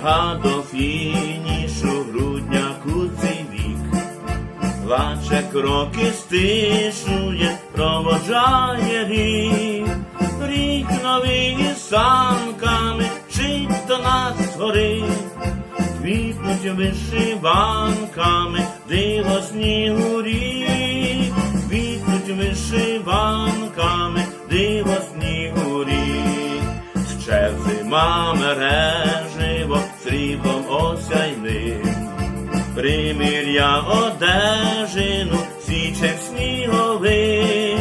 Добіга до фінішу грудня куций вік, плаче кроки стишує, проводжає рік, рік новий із санками, чить до нас згори, квітнуть вишиванками, диво снігурі, квітнуть вишиванками, диво снігурі. Ще зима мереживо сріблом осяйним, приміря одежину, січем сніговий,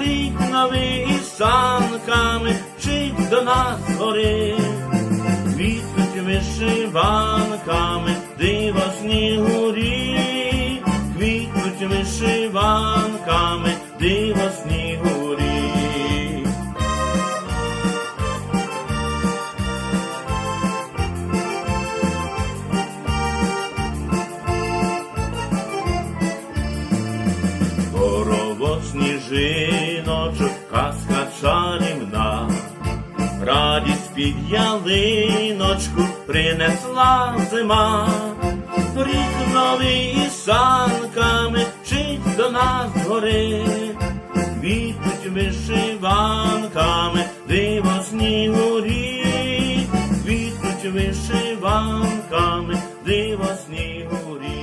рік новий із санками, чить до нас гори, квітнуть вишиванками, диво снігурі, квітнуть вишиванками, диво жіночок, казка чарівна, радість під ялиночку принесла зима, Брікнули і санками Чить до нас гори, Вітуть вишиванками, диво снігурі, вітуть вишиванками, диво снігурі.